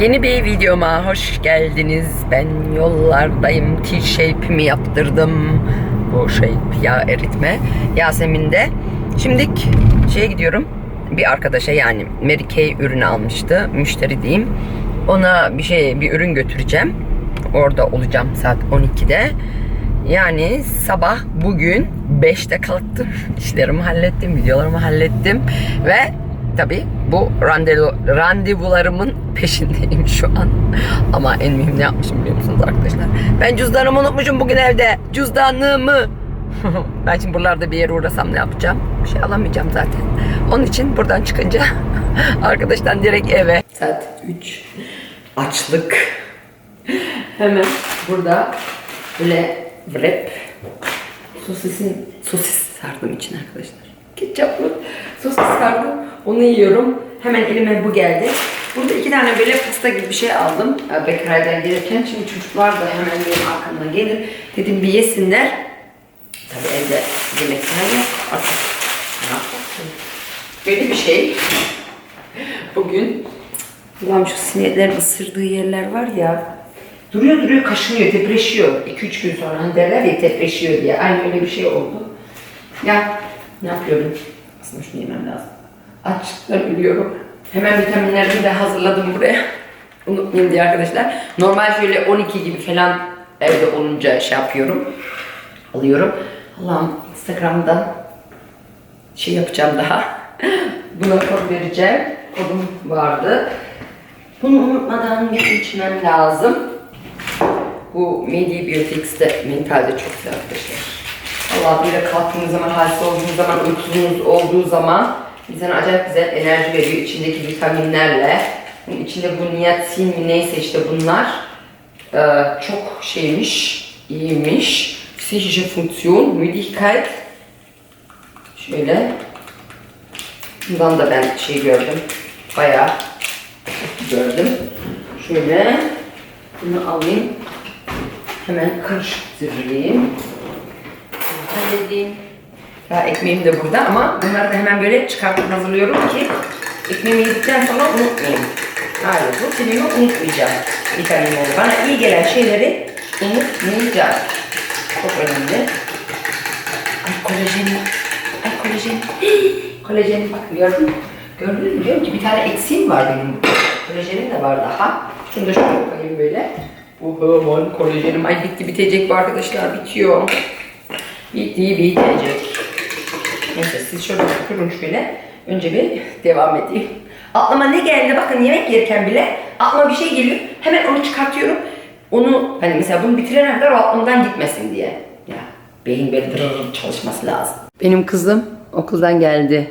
Yeni bir videoma hoş geldiniz. Ben yollardayım. T-shape'imi yaptırdım. Bu shape yağ eritme. Yasemin'de. Şimdilik şeye gidiyorum. Bir arkadaşa yani Mary Kay ürünü almıştı. Müşteri diyeyim. Ona bir şey bir ürün götüreceğim. Orada olacağım saat 12'de. Yani sabah bugün 5'te kalktım. İşlerimi hallettim, videolarımı hallettim ve tabi bu randevu, randevularımın peşindeyim şu an. Ama en mühim ne yapmışım biliyor musunuz arkadaşlar? Ben cüzdanımı unutmuşum bugün evde. Cüzdanımı. ben şimdi buralarda bir yere uğrasam ne yapacağım? Bir şey alamayacağım zaten. Onun için buradan çıkınca arkadaştan direkt eve. Saat 3. Açlık. Hemen burada böyle wrap sosisin sosis sardım için arkadaşlar. Ketçaplı sosis sardım. Onu yiyorum. Hemen elime bu geldi. Burada iki tane böyle pasta gibi bir şey aldım. e, Bekaray'dan gelirken. Şimdi çocuklar da hemen benim arkamdan gelir. Dedim bir yesinler. Tabii evde yemek falan yok. Artık ne yapacaksın? Böyle bir şey. Bugün Ulan şu sineklerin ısırdığı yerler var ya. Duruyor duruyor kaşınıyor, depreşiyor. 2-3 gün sonra hani derler ya depreşiyor diye. Aynı öyle bir şey oldu. Ya ne yapıyorum? Aslında şunu yemem lazım. Açlıktan ölüyorum. Hemen vitaminlerimi de hazırladım buraya. Unutmayayım diye arkadaşlar. Normal şöyle 12 gibi falan evde olunca şey yapıyorum. Alıyorum. Allah'ım Instagram'dan şey yapacağım daha. Buna kod vereceğim. Kodum vardı. Bunu unutmadan geçmem lazım. Bu Medibiotics'te mentalde çok güzel arkadaşlar. Allah böyle kalktığınız zaman, halsiz olduğunuz zaman, uykusuzunuz olduğu zaman insana acayip güzel enerji veriyor içindeki vitaminlerle. Bunun içinde bu niacin mi neyse işte bunlar eee, çok şeymiş, iyiymiş. Psychische Funktion, Müdigkeit. Şöyle. Bundan da ben şey gördüm. Bayağı gördüm. Şöyle bunu alayım. Hemen karıştırayım. Halledeyim. Ya ekmeğim de burada ama bunları da hemen böyle çıkartıp hazırlıyorum ki ekmeğimi yedikten sonra unutmayayım. Hayır bu filmi unutmayacağım. Oldu. Bana iyi gelen şeyleri unutmayacağım. Çok önemli. Ay kolajen. Ay kolajen. kolajen bak gördün mü? Gördün mü? Diyorum ki bir tane eksiğim var benim. Kolajenim de var daha. Şunu da şöyle koyayım böyle. Bu hormon kolajenim. Ay bitti bitecek bu arkadaşlar. Bitiyor. Bitti bitecek. Neyse siz şöyle durun şöyle. Önce bir devam edeyim. Aklıma ne geldi bakın yemek yerken bile aklıma bir şey geliyor. Hemen onu çıkartıyorum. Onu hani mesela bunu bitirene kadar o aklımdan gitmesin diye. Ya beyin böyle çalışması lazım. Benim kızım okuldan geldi.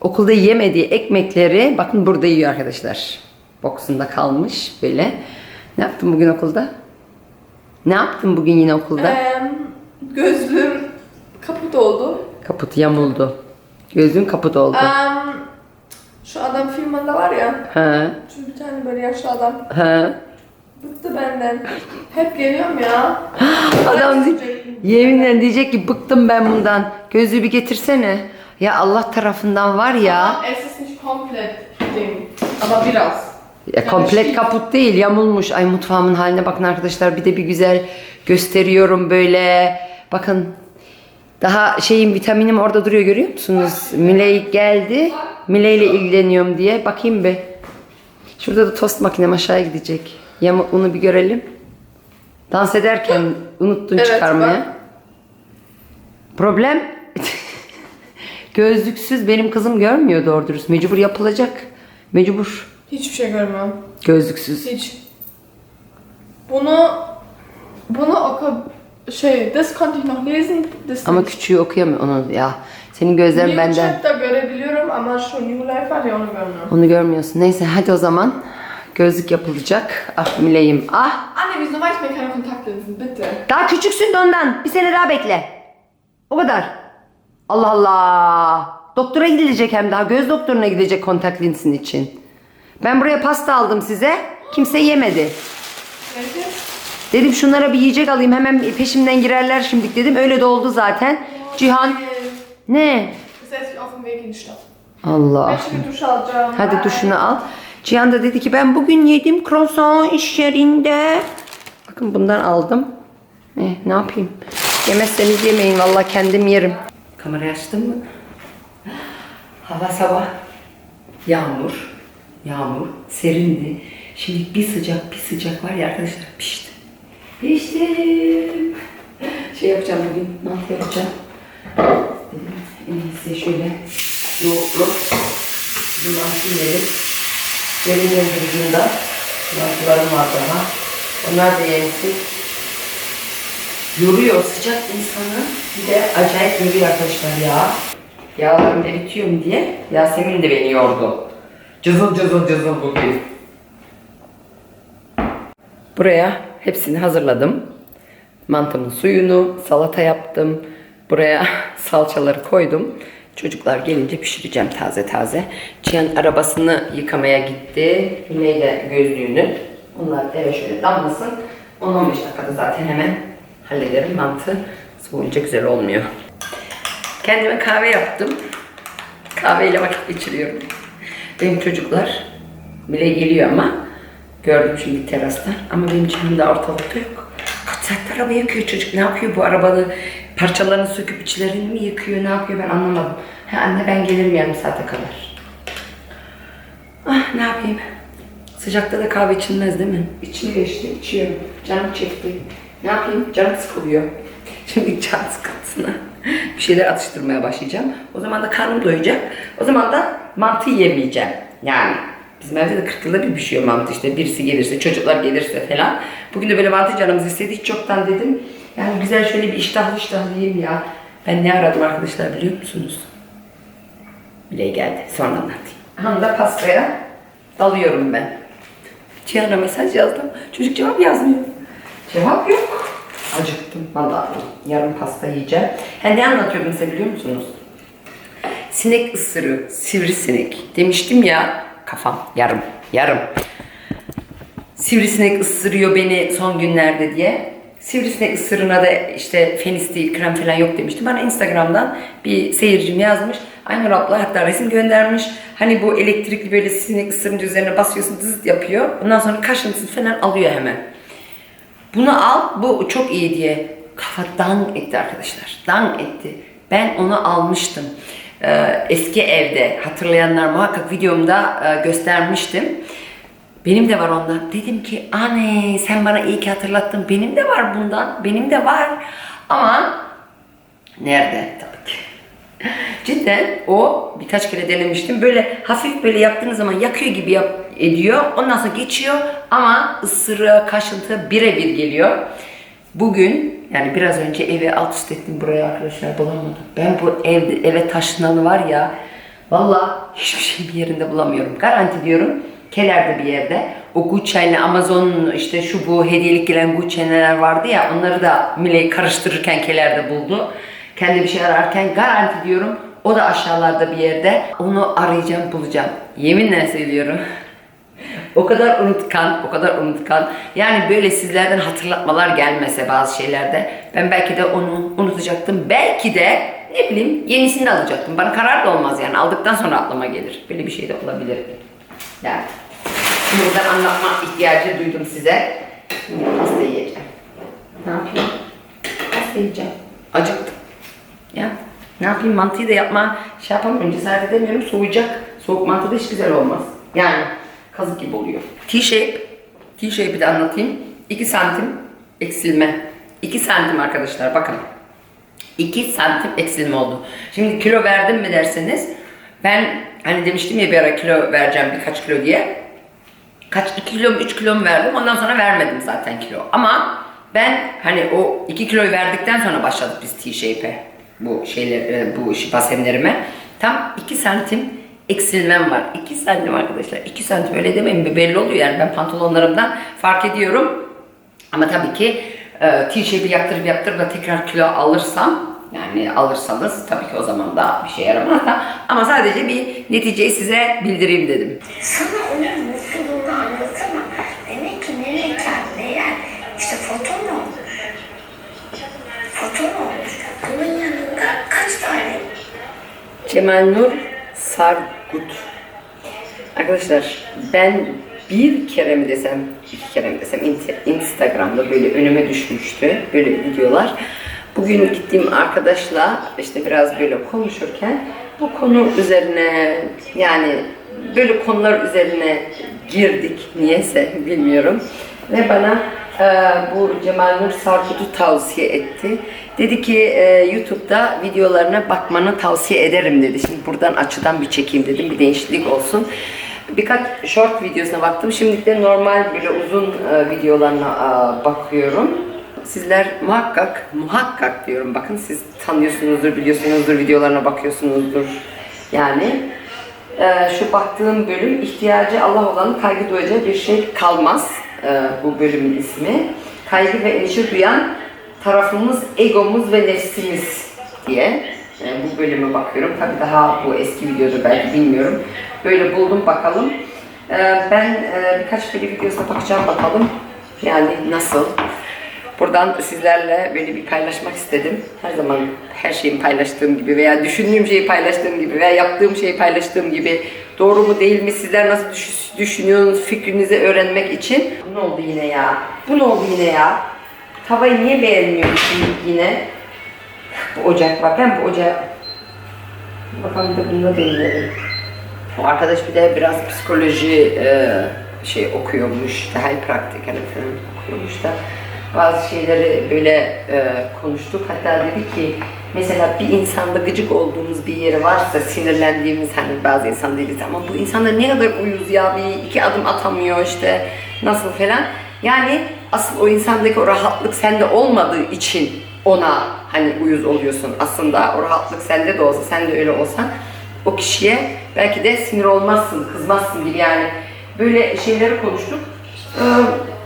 Okulda yemediği ekmekleri bakın burada yiyor arkadaşlar. Boksunda kalmış böyle. Ne yaptın bugün okulda? Ne yaptın bugün yine okulda? Eee, gözlüğüm kaput oldu. Kaput yamuldu. Gözün kaput oldu. Eee, şu adam filminde var ya, Ha, şu bir tane böyle yaşlı adam. ha. Bıktı benden. Hep geliyorum ya. Adam di- yeminle diyecek ki bıktım ben bundan. Gözlüğü bir getirsene. Ya Allah tarafından var ya. Es ist nicht komplett Ding, aber biraz. Ya komplet kaput değil yamulmuş. Ay mutfağımın haline bakın arkadaşlar. Bir de bir güzel gösteriyorum böyle. Bakın daha şeyin vitaminim orada duruyor görüyor musunuz? Miley geldi. Miley ile ilgileniyorum diye. Bakayım bir. Şurada da tost makinem aşağıya gidecek. Yamukluğunu bir görelim. Dans ederken unuttun Evet, çıkarmaya. bak. Problem gözlüksüz benim kızım görmüyor doğru dürüst. Mecbur yapılacak. Mecbur. Hiçbir şey görmüyorum. Gözlüksüz. Hiç. Bunu bunu oku şey, das konnte ich noch lesen. Das Ama nicht. küçüğü okuyamıyor onu ya. Senin gözlerin New benden. Chapter görebiliyorum ama şu New Life var ya onu görmüyorum. Onu görmüyorsun. Neyse hadi o zaman. Gözlük yapılacak. Ah Mileyim. Ah. Anne, mache ich mir keine Kontaktlinsen, bitte? Daha küçüksün de ondan. Bir sene daha bekle. O kadar. Allah Allah. Doktora gidilecek hem daha. Göz doktoruna gidecek kontak linsin için. Ben buraya pasta aldım size. Kimse yemedi. Welche? Dedim şunlara bir yiyecek alayım. Hemen peşimden girerler şimdilik dedim. Öyle de oldu zaten. Cihan. Ne? Allah. Duş alacağım? Hadi duşunu al. Cihan da dedi ki ben bugün yedim croissant iş yerinde. Bakın bundan aldım. Eh, ne yapayım? Yemezseniz yemeyin vallahi kendim yerim. Kamerayı açtın mı? Hava sabah. Yağmur. Yağmur. Serindi. Şimdi bir sıcak bir sıcak var ya arkadaşlar pişti. Piştim. Şey yapacağım bugün. Mantı yapacağım. Dedim, En iyisi şöyle yoğurtlu. Mantı yiyelim. Yarın yanında mantılarım var daha. Onlar da yensin. Yoruyor sıcak insanı. Bir de acayip yoruyor arkadaşlar ya. Yağlarım eritiyor mu diye Yasemin de beni yordu. Cızıl cızıl cızıl bugün. Buraya hepsini hazırladım. Mantımın suyunu, salata yaptım. Buraya salçaları koydum. Çocuklar gelince pişireceğim taze taze. Cihan arabasını yıkamaya gitti. Güney de gözlüğünü. Onlar eve şöyle damlasın. 10-15 dakikada zaten hemen hallederim. Mantı soğuyunca güzel olmuyor. Kendime kahve yaptım. Kahveyle vakit geçiriyorum. Benim çocuklar bile geliyor ama gördüm şimdi terasta. Ama benim canım da ortalıkta yok. Kaç saattir araba yakıyor çocuk. Ne yapıyor bu arabanın parçalarını söküp içlerini mi yıkıyor ne yapıyor ben anlamadım. Ha, anne ben gelirim yarım saate kadar. Ah ne yapayım. Sıcakta da kahve içilmez değil mi? İçiliyor işte içiyorum. Canım çekti. Ne yapayım? Canım sıkılıyor. Şimdi can sıkıntısına bir şeyler atıştırmaya başlayacağım. O zaman da karnım doyacak. O zaman da mantı yemeyeceğim. Yani bizim evde de 40 yılda bir pişiyor mantı işte. Birisi gelirse, çocuklar gelirse falan. Bugün de böyle mantı canımız istedi. Hiç çoktan dedim. Yani güzel şöyle bir iştahlı iştahlı yiyeyim ya. Ben ne aradım arkadaşlar biliyor musunuz? Bile geldi. Sonra anlatayım. Handa pastaya dalıyorum ben. Cihan'a mesaj yazdım. Çocuk cevap yazmıyor. Cevap yok. Acıktım. Vallahi yarın pasta yiyeceğim. Ha, ne anlatıyordum size biliyor musunuz? Sinek ısırığı, sivrisinek. Demiştim ya kafam yarım, yarım. Sivrisinek ısırıyor beni son günlerde diye. Sivrisinek ısırığına da işte fenis değil, krem falan yok demiştim. Bana Instagram'dan bir seyircim yazmış. Aynur abla hatta resim göndermiş. Hani bu elektrikli böyle sinek ısırınca üzerine basıyorsun zıt yapıyor. Ondan sonra kaşıntısını falan alıyor hemen. Bunu al, bu çok iyi diye kafa dang etti arkadaşlar. Dang etti. Ben onu almıştım. Ee, eski evde hatırlayanlar muhakkak videomda e, göstermiştim. Benim de var ondan. Dedim ki anne sen bana iyi ki hatırlattın. Benim de var bundan. Benim de var. Ama nerede? Tabii ki. Cidden o birkaç kere denemiştim. Böyle hafif böyle yaptığınız zaman yakıyor gibi yap, ediyor. Ondan sonra geçiyor ama ısırığı, kaşıntı birebir geliyor. Bugün yani biraz önce evi alt üst ettim buraya arkadaşlar bulamadım. Ben bu evde eve taşınalı var ya valla hiçbir şey bir yerinde bulamıyorum. Garanti diyorum kelerde bir yerde. O Gucci'yle Amazon'un işte şu bu hediyelik gelen Gucci'ler vardı ya onları da Miley karıştırırken kelerde buldu. Kendi bir şey ararken garanti diyorum o da aşağılarda bir yerde. Onu arayacağım bulacağım. Yeminle söylüyorum. O kadar unutkan, o kadar unutkan. Yani böyle sizlerden hatırlatmalar gelmese bazı şeylerde ben belki de onu unutacaktım. Belki de ne bileyim yenisini de alacaktım. Bana karar da olmaz yani. Aldıktan sonra aklıma gelir. Böyle bir şey de olabilir. Yani buradan anlatma ihtiyacı duydum size. Şimdi pasta yiyeceğim. Ne yapayım? Pasta yiyeceğim. Acıktım. Ya ne yapayım mantıyı da yapma şey yapamıyorum cesaret edemiyorum soğuyacak. Soğuk mantı da hiç güzel olmaz. Yani kazık gibi oluyor. T-shape. T-shape'i de anlatayım. 2 santim eksilme. 2 santim arkadaşlar bakın. 2 santim eksilme oldu. Şimdi kilo verdim mi derseniz ben hani demiştim ya bir ara kilo vereceğim birkaç kilo diye. Kaç 2 kilo mu 3 kilo mu verdim ondan sonra vermedim zaten kilo. Ama ben hani o 2 kiloyu verdikten sonra başladık biz T-shape'e. Bu şeyler e, bu basenlerime. Tam 2 santim eksilmem var. 2 santim arkadaşlar. 2 santim öyle demeyin mi? Belli oluyor yani ben pantolonlarımdan fark ediyorum. Ama tabii ki e, T-shape'i yaptırıp yaptırıp da tekrar kilo alırsam yani alırsanız tabii ki o zaman da bir şey yaramaz da ama sadece bir neticeyi size bildireyim dedim. Sana onun mutluluğunu anlatamam. Demek ki nereye kendine yer? İşte foton olmuş. Foton olmuş. Bunun yanında kaç tane Cemal Nur Sargut. Arkadaşlar ben bir kere mi desem, iki kere mi desem Instagram'da böyle önüme düşmüştü böyle videolar. Bugün gittiğim arkadaşla işte biraz böyle konuşurken bu konu üzerine yani böyle konular üzerine girdik niyeyse bilmiyorum. Ve bana bu Cemal Nur Sarkut'u tavsiye etti. Dedi ki e, YouTube'da videolarına bakmanı tavsiye ederim dedi. Şimdi buradan açıdan bir çekeyim dedim. Bir değişiklik olsun. Birkaç short videosuna baktım. Şimdi de normal böyle uzun e, videolarına e, bakıyorum. Sizler muhakkak, muhakkak diyorum bakın siz tanıyorsunuzdur, biliyorsunuzdur, videolarına bakıyorsunuzdur. Yani ee, şu baktığım bölüm ihtiyacı Allah olanın kaygı duyacağı bir şey kalmaz. Ee, bu bölümün ismi. Kaygı ve endişe duyan tarafımız, egomuz ve nefsimiz diye Ee, bu bölüme bakıyorum. Tabii daha bu eski videoda belki bilmiyorum. Böyle buldum bakalım. Ee, ben e, birkaç böyle videosuna bakacağım bakalım. Yani nasıl? Buradan sizlerle böyle bir paylaşmak istedim. Her zaman her şeyi paylaştığım gibi veya düşündüğüm şeyi paylaştığım gibi veya yaptığım şeyi paylaştığım gibi doğru mu değil mi sizler nasıl düş- düşünüyorsunuz fikrinizi öğrenmek için. Bu ne oldu yine ya? Bu ne oldu yine ya? Tavayı niye beğenmiyorsun yine? Bu ocak var. Ben bu ocağı... Bakalım de bunu da deneyelim. O arkadaş bir de biraz psikoloji e, şey okuyormuş, daha praktik hani falan okuyormuş da bazı şeyleri böyle e, konuştuk. Hatta dedi ki mesela bir insanda gıcık olduğumuz bir yeri varsa sinirlendiğimiz hani bazı insan değiliz ama bu insanda ne kadar uyuz ya bir iki adım atamıyor işte nasıl falan. Yani asıl o insandaki o rahatlık sende olmadığı için ona hani uyuz oluyorsun. Aslında o rahatlık sende de olsa sen de öyle olsan o kişiye belki de sinir olmazsın, kızmazsın gibi yani. Böyle şeyleri konuştuk. Ee,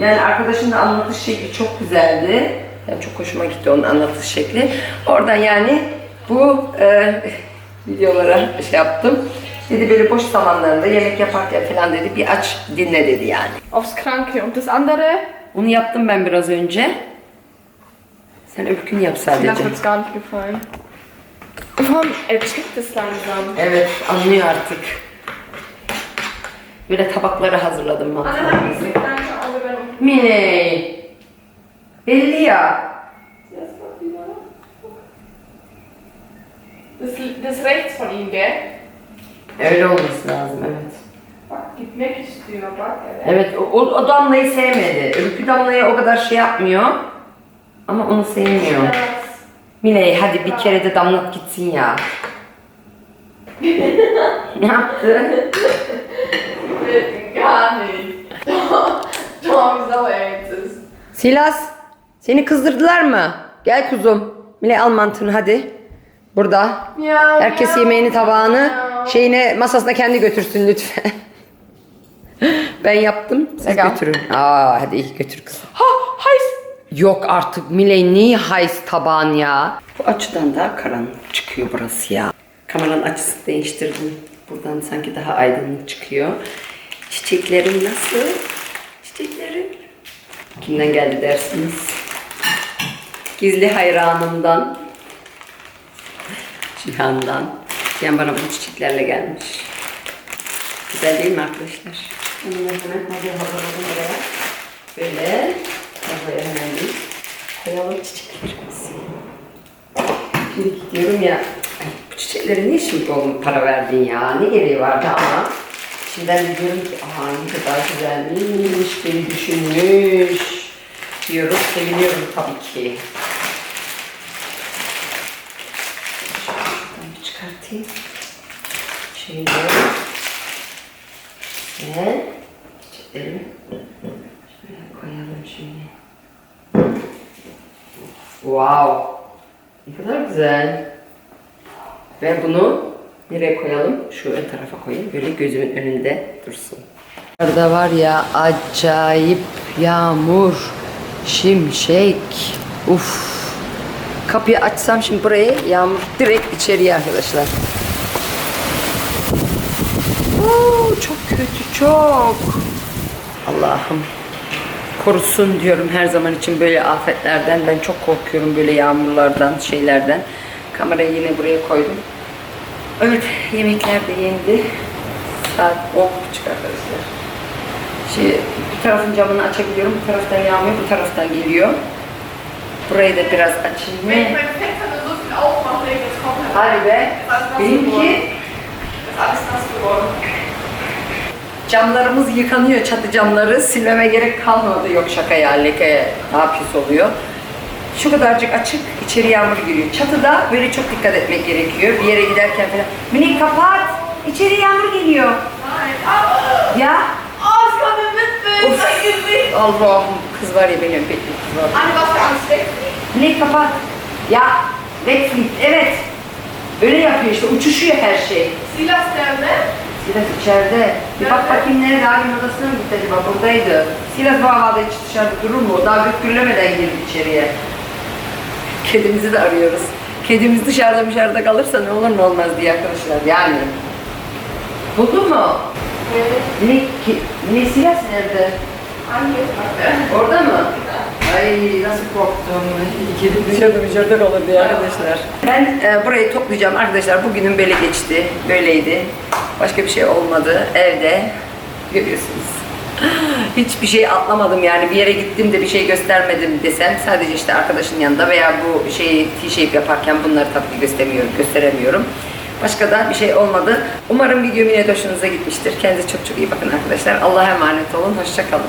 yani arkadaşın da anlatış şekli çok güzeldi. Yani çok hoşuma gitti onun anlatış şekli. Oradan yani bu e, videolara şey yaptım. Dedi böyle boş zamanlarında yemek yaparken falan dedi bir aç dinle dedi yani. Aufs Kranke. Und das andere, Onu yaptım ben biraz önce. Sen öbürkünü yap sadece. das hat gar nicht gefallen. Warum? Er checkt es langsam. Evet anlıyor artık. Böyle tabakları hazırladım mantarımızı. Mine. Belli ya. Das, das rechts von ihm, gell? Öyle olması lazım evet. Bak gitmek istiyor bak. Evet. Evet o, o, damlayı sevmedi. Öbürkü damlayı o kadar şey yapmıyor. Ama onu sevmiyor. Mine hadi bir kere de damlat gitsin ya. ne yaptı? Gar nicht. Silas, seni kızdırdılar mı? Gel kuzum. Mine al mantını hadi. Burada. Ya. Herkes ya. yemeğini, tabağını, Ya. şeyine, masasına kendi götürsün lütfen. ben yaptım, siz Egal. götürün. Aa, hadi iyi götür kızım. Ha, heiß. Yok artık Miley niye hays tabağın ya? Bu açıdan daha karanlık çıkıyor burası ya. Kameranın açısını değiştirdim. Buradan sanki daha aydınlık çıkıyor. Çiçeklerim nasıl? Kimden geldi dersiniz? Gizli hayranımdan. Cihan'dan. Cihan bana bu çiçeklerle gelmiş. Güzel değil mi arkadaşlar? Bunu hemen hazır hazırladım buraya. Böyle. Buraya hemen bir koyalım çiçeklerimizi. Şimdi gidiyorum ya. Ay, bu çiçeklere niye şimdi oğlum para verdin ya? Ne gereği vardı ama. Şimdi ben diyorum ki aha ne kadar güzelmiş, beni düşünmüş diyorum. Seviniyorum tabii ki. Bir çıkartayım. Şöyle. Ve çiçeklerimi şöyle koyalım şimdi. Wow. Ne kadar güzel. Ve bunu nereye koyalım? Şu ön tarafa koyayım. Böyle gözümün önünde dursun. Burada var ya acayip yağmur, şimşek. Uf. Kapıyı açsam şimdi burayı yağmur direkt içeriye arkadaşlar. Oo, çok kötü çok. Allah'ım korusun diyorum her zaman için böyle afetlerden. Ben çok korkuyorum böyle yağmurlardan, şeylerden. Kamerayı yine buraya koydum. Evet, yemekler de yendi. saat 10 buçuk arkadaşlar. Şey, bir tarafın camını açabiliyorum. Bu taraftan yağmıyor, bu taraftan geliyor. Burayı da biraz açayım. Hadi be. Benimki camlarımız yıkanıyor. Çatı camları silmeme gerek kalmadı. Yok şaka ya leke daha pis oluyor. Şu kadarcık açık, içeri yağmur giriyor. Çatıda böyle çok dikkat etmek gerekiyor. Bir yere giderken falan. Minik kapat, içeri yağmur geliyor. Ya Allah'ım kız var ya benim bekle kız var. Anne, Angst weg. Minik kapat. Ya backflip evet. Öyle yapıyor işte uçuşuyor her şey. Silas nerede? Silas içeride. Bir bak bakayım nerede abinin odasına mı gitti acaba? Buradaydı. Silas bu havada hiç dışarıda durur mu? O daha gök gürlemeden girdi içeriye. Kedimizi de arıyoruz. Kedimiz dışarıda dışarıda kalırsa ne olur ne olmaz diye arkadaşlar. Yani. Buldun mu? Evet. Ne, ne Silas nerede? Orada mı? Ay nasıl korktum. Kedi dışarıda dışarıda kalır diye arkadaşlar. Ben e, burayı toplayacağım arkadaşlar. Bugünün böyle geçti. Böyleydi. Başka bir şey olmadı. Evde. Görüyorsunuz. Hiçbir şey atlamadım yani bir yere gittim de bir şey göstermedim desem sadece işte arkadaşın yanında veya bu şeyi T-shape yaparken bunları tabii ki göstermiyorum, gösteremiyorum. Başka da bir şey olmadı. Umarım videom yine hoşunuza gitmiştir. Kendinize çok çok iyi bakın arkadaşlar. Allah'a emanet olun. Hoşça kalın.